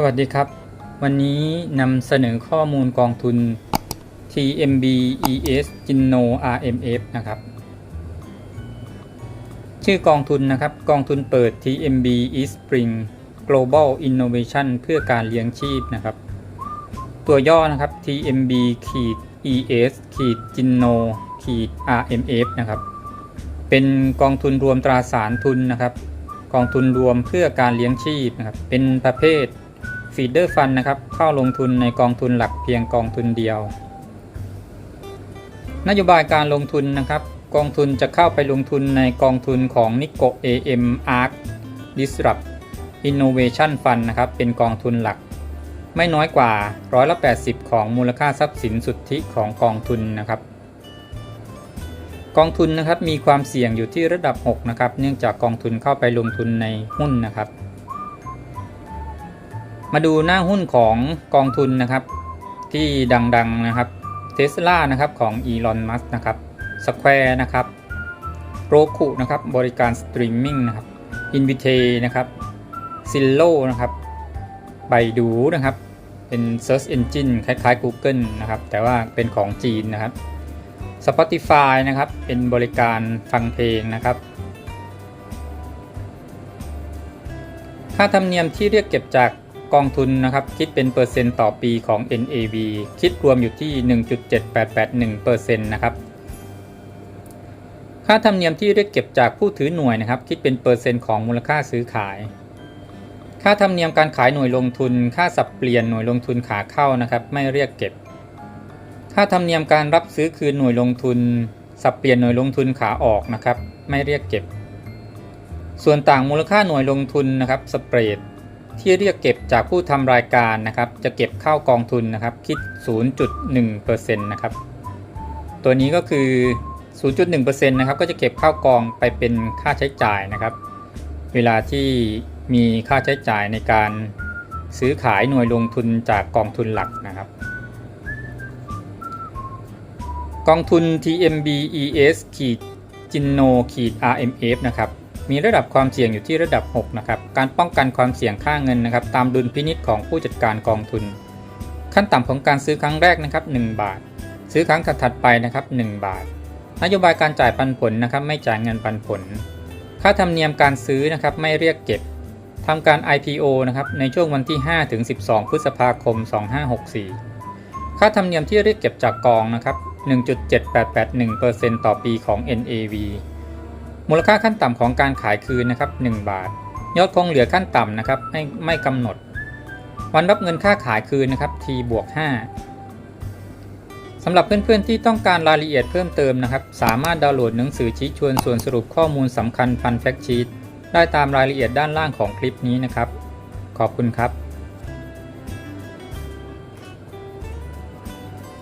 สวัสดีครับ วันนี้นำเสนอข้อมูลกองทุน TMB ES Gino RMF นะครับ ชื่อกองทุนนะครับ กองทุนเปิด TMB East Spring Global Innovation เพื่อการเลี้ยงชีพนะครับ ตัวย่อนะครับ TMB ขีด ES ขีด Gino ขีด RMF นะครับ เป็นกองทุนรวมตราสารทุนนะครับ กองทุนรวมเพื่อการเลี้ยงชีพนะครับ เป็นประเภท feeder fund นะครับ เข้าลงทุนในกองทุนหลักเพียงกองทุนเดียว นโยบายการลงทุนนะครับ กองทุนจะเข้าไปลงทุนในกองทุนของ Nico AM Arc Disrupt Innovation Fund นะครับ เป็นกองทุนหลัก ไม่น้อยกว่าร้อยละ80 ของมูลค่าทรัพย์สินสุทธิของกองทุนนะครับกองทุนนะครับมีความเสี่ยงอยู่ที่ระดับ 6 นะครับ เนื่องจากกองทุนเข้าไปลงทุนในหุ้นนะครับ มาดูหน้าหุ้นของกองทุนนะครับ ที่ดังๆนะครับเทสลานะครับของอีลอนมัสนะครับสแควร์นะครับโรคุนะครับบริการสตรีมมิ่งนะครับอินวิเทนะครับซิลโลนะครับไบดูนะครับ เป็น Search Engine คล้ายๆ Google นะครับ แต่ว่าเป็นของจีนนะครับ Spotify นะครับ เป็นบริการฟังเพลงนะครับ ค่าธรรมเนียมที่เรียกเก็บจาก กองทุนนะครับคิดเป็นเปอร์เซ็นต์ต่อปีของ NAV คิดรวมอยู่ที่ 1.7881%นะครับค่าธรรมเนียมที่เรียกเก็บจากผู้ถือหน่วยนะครับ คิดเป็นเปอร์เซ็นต์ของมูลค่าซื้อขาย ค่าธรรมเนียมการขายหน่วยลงทุน ค่าสับเปลี่ยนหน่วยลงทุนขาเข้านะครับ ไม่เรียกเก็บ ค่าธรรมเนียมการรับซื้อคืนหน่วยลงทุน สับเปลี่ยนหน่วยลงทุนขาออกนะครับ ไม่เรียกเก็บ ส่วนต่างมูลค่าหน่วยลงทุนนะครับสเปรด ที่เรียกเก็บจากผู้ทำรายการนะครับ จะเก็บเข้ากองทุนนะครับ คิด 0.1%นะครับ ตัวนี้ก็คือ 0.1%นะครับ ก็จะเก็บเข้ากองไปเป็นค่าใช้จ่ายนะครับ เวลาที่มีค่าใช้จ่ายในการซื้อขายหน่วยลงทุนจากกองทุนหลักนะครับ กองทุน TMB ES ขีด Gino ขีด RMF นะครับ มีระดับความเสี่ยงอยู่ที่ระดับ 6 นะครับ การป้องกันความเสี่ยงค่าเงินนะครับ ตามดุลพินิษของผู้จัดการกองทุน ขั้นต่ำของการซื้อครั้งแรกนะครับ 1 บาท ซื้อครั้งถัดไปนะครับ 1 บาท นโยบายการจ่ายปันผลนะครับ ไม่จ่ายเงินปันผล ค่าธรรมเนียมการซื้อนะครับ ไม่เรียกเก็บทำการ IPO นะครับ ในช่วงวันที่ 5 ถึง 12 พฤษภาคม 2564 ค่าธรรมเนียมที่เรียกเก็บจากกองนะครับ 1.7881%ต่อปีของ NAV มูลค่าขั้นต่ำของการขายคืนนะครับ 1 บาท ยอดคงเหลือขั้นต่ำนะครับไม่ไม่กำหนด วันรับเงินค่าขายคืนนะครับ T บวก5สำหรับเพื่อนๆที่ต้องการรายละเอียดเพิ่มเติมนะครับ สามารถดาวน์โหลดหนังสือชี้ชวนส่วนสรุปข้อมูลสำคัญพันแฟกชีตได้ตามรายละเอียดด้านล่างของคลิปนี้นะครับ ขอบคุณครับ